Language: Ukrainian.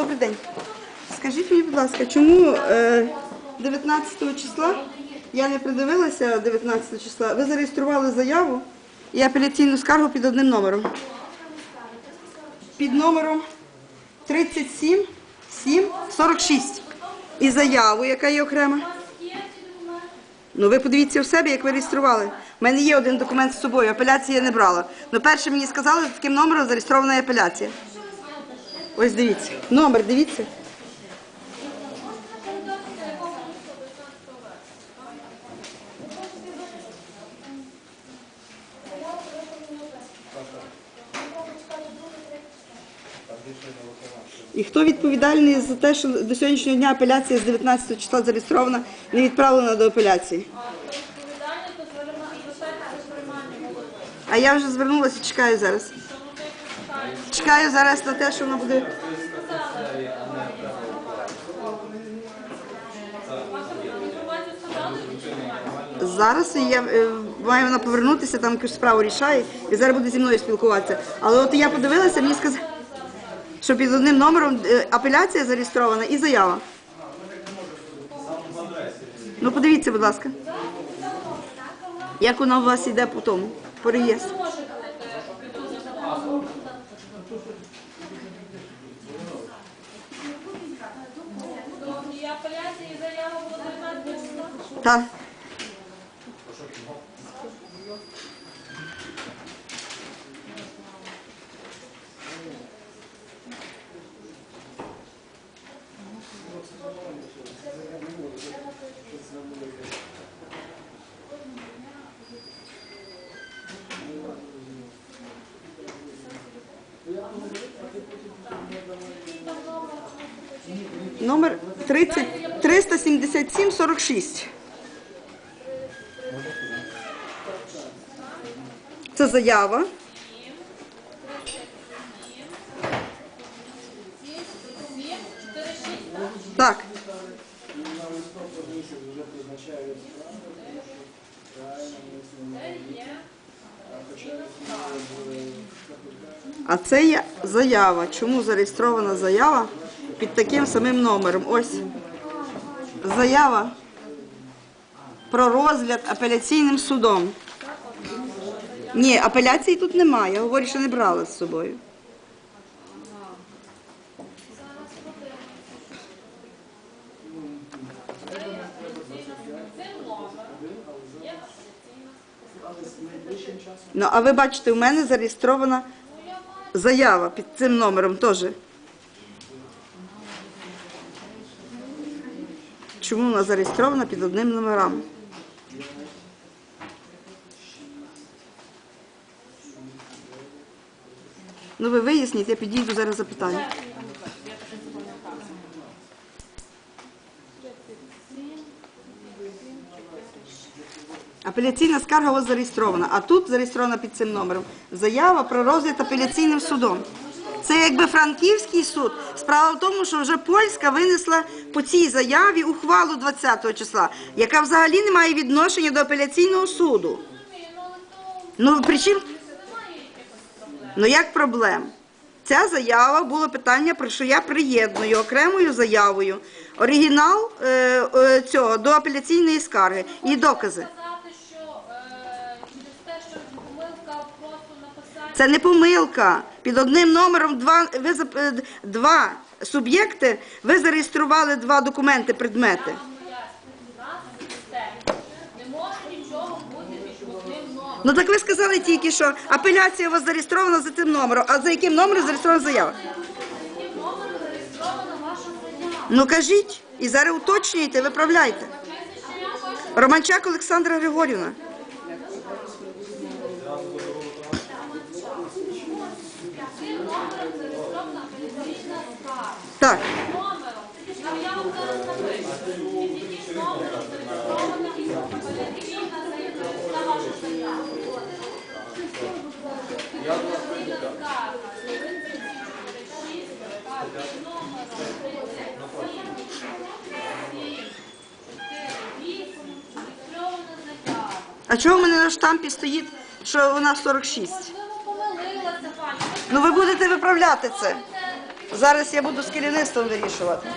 Добрий день. Скажіть мені, будь ласка, чому е, 19 числа я не придивилася 19 числа? Ви зареєстрували заяву і апеляційну скаргу під одним номером. Під номером 37 7 46. І заяву, яка є окрема. Ну ви подивіться у себе, як ви реєстрували. У мене є один документ з собою, апеляції я не брала. Ну перше мені сказали, що таким номером зареєстрована апеляція. Ось дивіться. Номер, дивіться. І хто відповідальний за те, що до сьогоднішнього дня апеляція з 19 числа зареєстрована, не відправлена до апеляції? А я вже звернулася, чекаю зараз. Чекаю зараз на те, що воно буде. Зараз я е, маю вона повернутися, там якусь справу рішає, і зараз буде зі мною спілкуватися. Але от я подивилася, мені сказали, що під одним номером е, апеляція зареєстрована і заява. Ну подивіться, будь ласка. Як вона у вас йде по тому, по реєстру. Може бути оприлюднена. То І апеляції, і заява було 19 числа. Так. Номер 30, 377 46. Це заява. Так. А це є заява. Чому зареєстрована заява під таким самим номером? Ось заява про розгляд апеляційним судом. Ні, апеляції тут немає. Говорю, що не брала з собою. Ну, а ви бачите, у мене зареєстрована заява під цим номером теж. Чому вона зареєстрована під одним номером? Ну ви виясніть, я підійду зараз запитаю. Апеляційна скарга у вас зареєстрована, а тут зареєстрована під цим номером заява про розгляд апеляційним судом. Це якби франківський суд. Справа в тому, що вже польська винесла по цій заяві ухвалу 20 числа, яка взагалі не має відношення до апеляційного суду. Ну при чим? Ну як проблем? Ця заява було питання, про що я приєдную окремою заявою оригінал е, е, цього до апеляційної скарги і докази. Сказати, що е, через те, що помилка просто написати. Це не помилка. Під одним номером два, ви, е, два суб'єкти, ви зареєстрували два документи, предмети. Ну так ви сказали тільки, що апеляція у вас зареєстрована за цим номером, а за яким номером зареєстрована заява? Яким номером зареєстрована ваша заява? Ну кажіть, і зараз уточнюйте, виправляйте. Романчак Олександра Григорівна. Цим номером зареєстрована апеляційна скарга. Так. Номером. Я вам зараз напишу. Яким номером зареєстрована апеляційна заявка? Під номером 37, 8, зареєстрована заява. А чого в мене на штампі стоїть, що вона 46? Ну ви будете виправляти. Це Зараз я буду з керівництвом вирішувати.